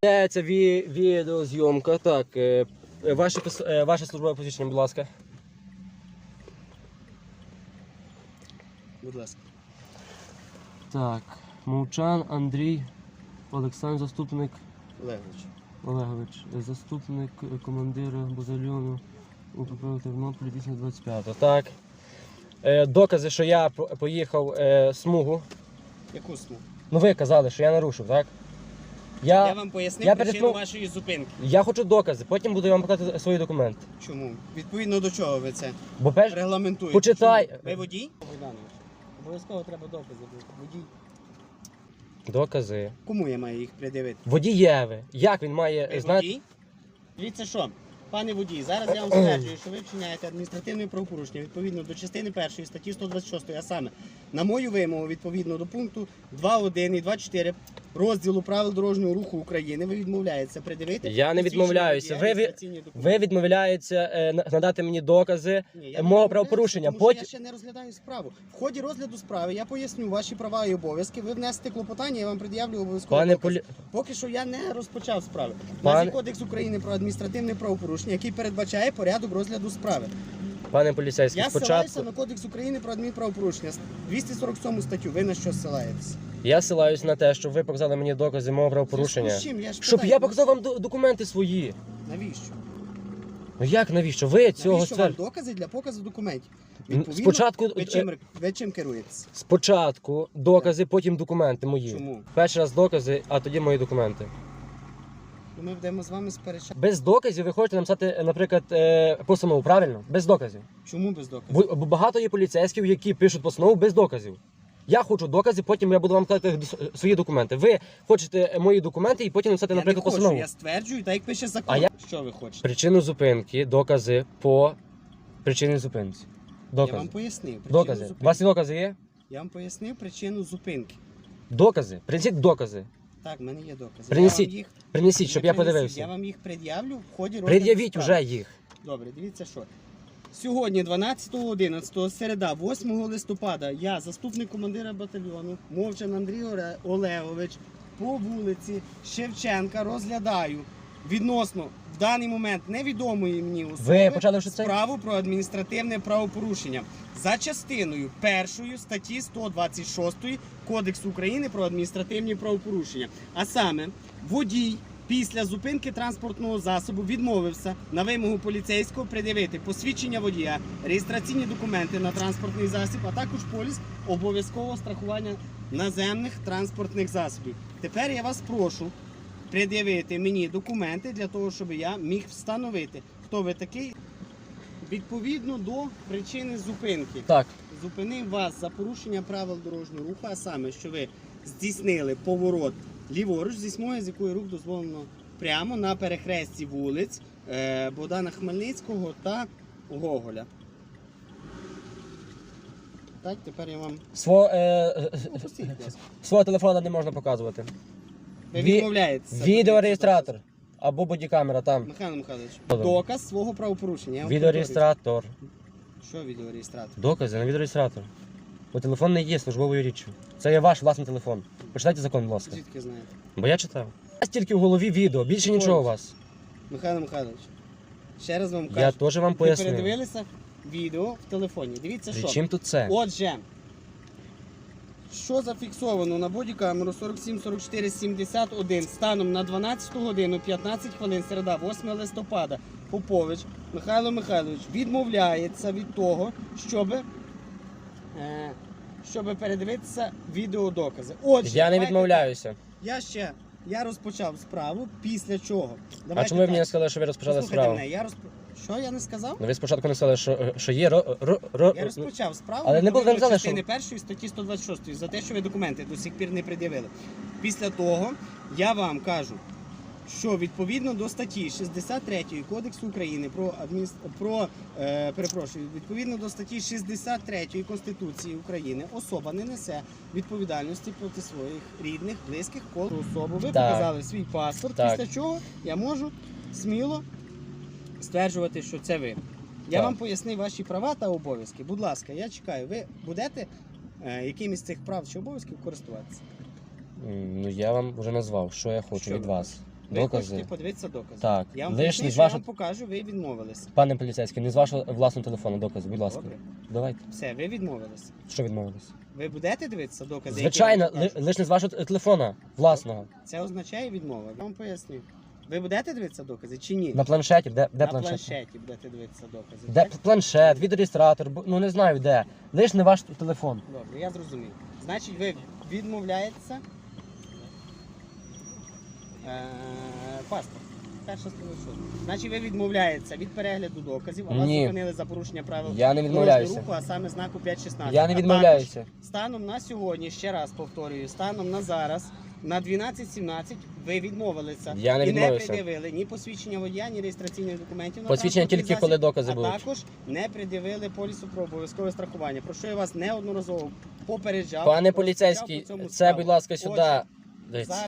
Це, це ві, відеозйомка. Так, е, ваше, е, ваше службове посвідчення, будь ласка. Будь ласка. Так, Мовчан Андрій Олександр, заступник Олегович. Олегович, заступник командира батальйону УПП Тернопіль 225. Так. Е, докази, що я поїхав е, смугу. Яку смугу? Ну ви казали, що я нарушив, так? Я, Я, вам пояснив я причину перейшов- вашої зупинки. я хочу докази, потім буду вам показати свої документи. Чому? Відповідно до чого ви це Бо перш... регламентуєте? Почитай. Чому? Ви водій? Богданович. Обов'язково треба докази бути. Водій. Докази. Кому я маю їх придивити? Водієве. Як він має Ви знати? водій? Дивіться що, пане водій, зараз я вам стверджую, що ви вчиняєте адміністративне правопорушення відповідно до частини 1 статті 126, а саме на мою вимогу відповідно до пункту 2.1 і 2.4 розділу правил дорожнього руху України ви відмовляєтеся придивити. Я не відмовляюся. Ви- ви- Ви відмовляєтеся е, надати мені докази. Ні, я мого не правопорушення. Тому що Потім- я ще не розглядаю справу. В ході розгляду справи я поясню ваші права і обов'язки. Ви внесете клопотання, я вам пред'явлю обов'язково. Пане полі... Поки що я не розпочав справи. У Пане- нас є кодекс України про адміністративне правопорушення, який передбачає порядок розгляду справи. пане поліцейський, Я спочатку ссилаюся на кодекс України про адмінправопорушення. 247 статтю. Ви на що ссилаєтесь? я силаюсь на те, щоб ви показали мені докази мого правопорушення. З чим? Я ж Щоб питаю, я показав вам до- документи свої. Навіщо? Ну як навіщо? Ви цього Навіщо вам стверджуєте? докази для показу документів? Відповідно, Спочатку, ви е, чим, ви чим керуєтесь? спочатку докази, потім документи мої. Чому? Перший раз докази, а тоді мої документи. Ми будемо з вами сперечати. Без доказів ви хочете написати, наприклад, е, постанову, правильно? Без доказів. Чому без доказів? Бо бо багато є поліцейських, які пишуть постанову без доказів. Я хочу докази, потім я буду вам казати свої документи. Ви хочете мої документи і потім написати, Я не наприклад, хочу, постанову. я стверджую, так як пише закон. А я- Що ви хочете? Причину зупинки, докази по причині зупинці. Я вам пояснив. причину Докази. У зупинки. вас ці докази є? Я вам пояснив причину зупинки. Докази. Принесіть докази. Так, в мене є докази. Принесіть, Я їх, Принесіть, щоб я подивився. Я вам їх пред'явлю в ході розгляду Пред'явіть вже їх. Добре, дивіться що. Сьогодні, 12.11, середа, 8 листопада, я, заступник командира батальйону, Мовчан Андрій Олегович, по вулиці Шевченка розглядаю відносно в даний момент невідомої мені особи Ви почали вже це? справу про адміністративне правопорушення за частиною першої статті 126 Кодексу України про адміністративні правопорушення. А саме водій після зупинки транспортного засобу відмовився на вимогу поліцейського пред'явити посвідчення водія, реєстраційні документи на транспортний засіб, а також поліс обов'язкового страхування наземних транспортних засобів. Тепер я вас прошу пред'явити мені документи для того, щоб я міг встановити, хто ви такий. Відповідно до причини зупинки Так. зупинив вас за порушення правил дорожнього руху, а саме, що ви здійснили поворот ліворуч зі смуги, з якої рух дозволено прямо на перехресті вулиць е, Богдана Хмельницького та Гоголя. Так, тепер я вам Свого, е, е, пустіть, свого телефона не можна показувати. Ви Ві- відмовляєтеся. Відеореєстратор або бодікамера там. Михайло Михайлович, Добре. доказ свого правопорушення. Я вам Відеореєстратор. повторюю. Що відеореєстратор? Докази на відеореєстратор. Бо телефон не є службовою річчю. Це є ваш власний телефон. Почитайте закон, будь ласка. Звідки знаєте? Бо я читав. У вас тільки в голові відео, більше нічого у вас. Михайло Михайлович, ще раз вам кажу. Я теж вам Ви пояснив. передивилися відео в телефоні. Дивіться, При що. чим тут це? Отже, що зафіксовано на бодікамеру 47 44 71 станом на 12 годину 15 хвилин середа 8 листопада Попович Михайло Михайлович відмовляється від того, щоб, е, щоб передивитися відеодокази. Отже, Я не давайте відмовляюся. так. Я ще я розпочав справу, після чого. А Давайте чому ви так. мені не сказали, що ви розпочали Послухайте справу? мене, я розп... Що я не сказав? Ну ви спочатку не сказали, що, що є ро, ро, ро, Я розпочав справу Але не було відповідно частини що- першої статті 126 за те, що ви документи до сих пір не пред'явили. Після того я вам кажу, що відповідно до статті 63 Кодексу України про адмініс... про е, перепрошую, відповідно до статті 63 Конституції України особа не несе відповідальності проти своїх рідних, близьких кол особу. Ви Так. показали свій паспорт, Так. після чого я можу сміло стверджувати, що це ви. Я Так. вам пояснив ваші права та обов'язки. Будь ласка, я чекаю. Ви будете е, якимось з цих прав чи обов'язків користуватися? Ну я вам вже назвав, що я хочу Що від ви вас. Ви Докази. хочете подивитися докази. Так, Я вам лиш поясню, не що я вам покажу, ви відмовилися. пане поліцейський, не з вашого власного телефону докази, будь ласка. Добре. Давайте. Все, ви відмовилися. Що відмовились? Ви будете дивитися докази? які Звичайно, я вам ли, покажу? лиш не з вашого телефона, власного. Це означає відмова. Я вам поясню. Ви будете дивитися докази чи ні? На планшеті, де, де На планшет? планшеті будете дивитися докази. Де так? планшет, відеореєстратор, бу- ну не знаю де. Лиш не ваш телефон. Добре, я зрозумів. Значить, ви відмовляєтеся. Е, паспорт. Перша сторона. Значить, ви відмовляєтеся від перегляду доказів, а вас Ні. зупинили за порушення правил Я не дорожнього відмовляюся. руху, а саме знаку 5.16. Я А не також відмовляюся. Станом на сьогодні, ще раз повторюю, станом на зараз, на 12.17 ви відмовилися Я не і не відмовився. пред'явили ні посвідчення водія, ні реєстраційних документів на Посвідчення транспортний тільки коли засіб, докази а також не пред'явили полісу про обов'язкове страхування. Про що я вас неодноразово попереджав. Пане поліцейський, по це, будь ласка, сюди. Дивіться. за